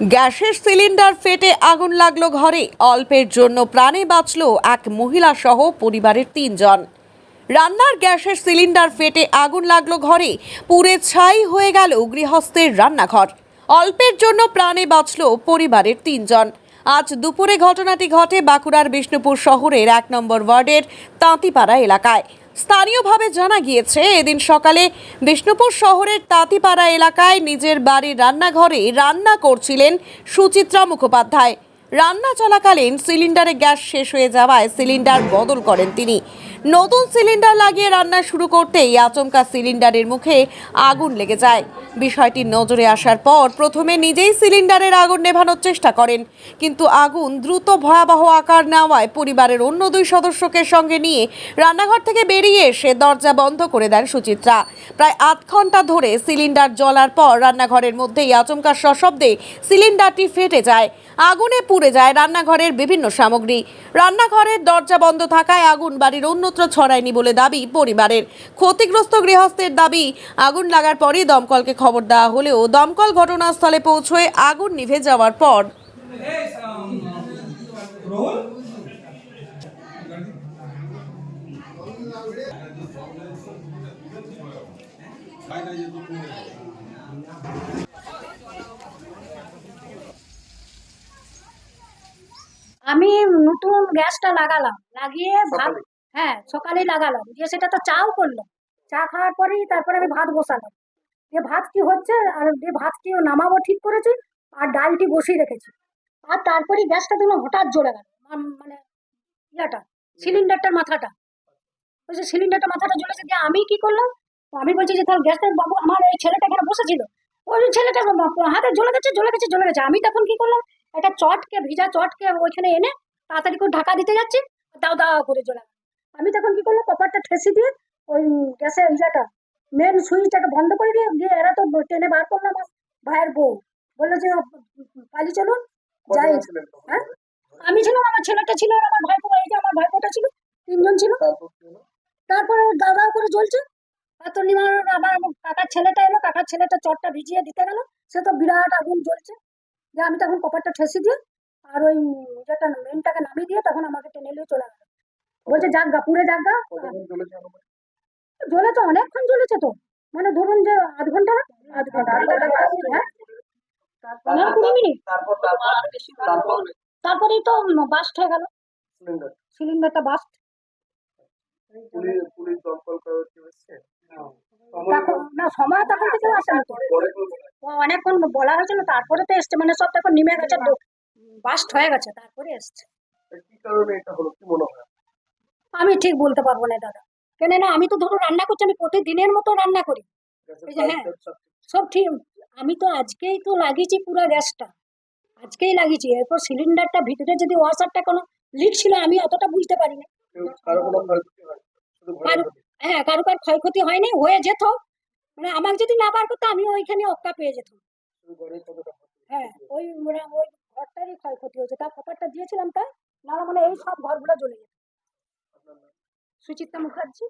গ্যাসের সিলিন্ডার ফেটে আগুন লাগল ঘরে। অল্পের জন্য প্রাণে বাঁচল এক মহিলা সহ পরিবারের তিনজন। রান্নার গ্যাসের সিলিন্ডার ফেটে আগুন লাগল ঘরে। পুড়ে ছাই হয়ে গেল গৃহস্থের রান্নাঘর। অল্পের জন্য প্রাণে বাঁচল পরিবারের তিনজন। আজ দুপুরে ঘটনাটি ঘটে বাঁকুড়ার বিষ্ণুপুর শহরের এক নম্বর ওয়ার্ডের তাঁতিপাড়া এলাকায়। স্থানীয়ভাবে জানা গিয়েছে, এদিন সকালে বিষ্ণুপুর শহরের তাঁতিপাড়া এলাকায় নিজের বাড়ির রান্নাঘরে রান্না করছিলেন সুচিত্রা মুখোপাধ্যায়। রান্না চলাকালীন সিলিন্ডারে গ্যাস শেষ হয়ে যাওয়ায় সিলিন্ডার বদল করেন তিনি। নতুন সিলিন্ডার লাগিয়ে রান্না শুরু করতেই আচমকা সিলিন্ডারের মুখে আগুন লেগে যায়। বিষয়টি নজরে আসার পর প্রথমে নিজেই সিলিন্ডারের আগুন নেভানোর চেষ্টা করেন। কিন্তু আগুন দ্রুত ভয়াবহ আকার নেওয়ায় পরিবারের অন্য দুই সদস্যকে সঙ্গে নিয়ে রান্নাঘর থেকে বেরিয়ে এসে দরজা বন্ধ করে দেন সুচিত্রা। প্রায় আধ ঘণ্টা ধরে সিলিন্ডার জ্বলার পর রান্নাঘরের মধ্যেই আচমকা সশব্দে সিলিন্ডারটি ফেটে যায়। আগুনে পুড়ে যায় রান্নাঘরের বিভিন্ন সামগ্রী। রান্নাঘরের দরজা বন্ধ থাকায় আগুন বাড়ির অন্যত্র ছড়ায়নি বলে দাবি পরিবারের। ক্ষতিগ্রস্ত গৃহস্থের দাবি, আগুন লাগার পরই দমকলকে খবর দেওয়া হলেও দমকল ঘটনাস্থলে পৌঁছয়ে আগুন নিভে যাওয়ার পর আমি নতুন গ্যাসটা লাগালাম লাগিয়ে ভাত হ্যাঁ সকালেই লাগালাম। দিয়ে সেটা তো চাও করলাম। চা খাওয়ার পরেই তারপরে আমি ভাত বসালাম। দিয়ে ভাত কি হচ্ছে? আর দিয়ে ভাতটি নামাবো ঠিক করেছি? আর ডালটি বসিয়ে রেখেছি। আর তারপরেই গ্যাসটা দেখলাম হঠাৎ জ্বলে গেল। মানে ইয়াটা সিলিন্ডারটার মাথাটা। ওই যে সিলিন্ডারটা মাথাটা জ্বলেছে। দিয়ে আমি কি করলাম? আমি বলছি যে তাহলে গ্যাসটা বাবু আমার এই ছেলেটা এখানে বসেছিল। ওই ছেলেটা হাতে জ্বলে গেছে জ্বলে গেছে জ্বলে গেছে। আমি তখন কি করলাম? একটা চটকে ভিজা চটকে ওইখানে এনে তাড়াতাড়ি করে ঢাকা দিতে যাচ্ছি দাও দাও করে জ্বলে। আমি তখন কি করলাম কপারটা ঠেসি দিয়ে ওই গ্যাসের ইয়েটা মেন সুইচটাকে বন্ধ করে দিয়ে দিয়ে এরা তো টেনে বার করলাম আমার ভাইয়ের বউ। বলল যে পালি চলুন যাই। হ্যাঁ? আমি ছিলাম আমার ছেলেটা ছিল আর আমার ভাইপো এই যে আমার ভাইপোটা ছিল তিনজন ছিল। তারপরে দাদা করে জ্বলছে। তো নিমার আবার কাকার ছেলেটা এলো কাকার ছেলেটা চটটা ভিজিয়ে দিতে গেল সে তো বিরাট আগুন জ্বলছে। দিয়ে আমি তখন কপারটা ঠেসি দিয়ে আর ওই যেটা মেনটাকে নামিয়ে দিয়ে তখন আমাকে টেনে নিয়ে চলে গেল। বলছে যাক গা পুড়ে যাক গা। জ্বলেছে অনেকক্ষণ জ্বলেছে তো। মানে ধরুন যে আধ ঘণ্টা আধ ঘণ্টা। আধ ঘণ্টা হ্যাঁ। পনেরো কুড়ি মিনিট। তারপরেই তো বাস্ট হয়ে গেল। সিলিন্ডারটা বাস্ট না সময় তখন থেকে আসেনি তো। ও অনেকক্ষণ বলা হয়েছে না তারপরে তো এসছে মানে সব তখন নেমে গেছে বাস্ট হয়ে গেছে তারপরে এসছে। আমি ঠিক বলতে পারব না দাদা। কেন না আমি তো ধরো রান্না করছি আমি প্রতিদিনের মতো রান্না করি। হ্যাঁ। সব ঠিক আমি তো আজকেই তো লাগিয়েছি পুরো গ্যাসটা। আজকেই লাগিয়েছি এরপর সিলিন্ডারটা ভিতরে যদি ওয়াশারটা কোনো লিক ছিল আমি অতটা বুঝতে পারি না হয়। হ্যাঁ কারও কার ক্ষয়ক্ষতি হয়নি হয়ে যেত মানে আমাকে যদি না বার করতো আমি ওইখানে অক্কা পেয়ে যেতাম। হ্যাঁ ওই মানে ওই ঘরটারই ক্ষয়ক্ষতি হয়েছে। তার কপারটা দিয়েছিলাম তাই নাহলে মানে এই সব ঘরগুলো জ্বলে যেত। সুচিত্রা মুখার্জি।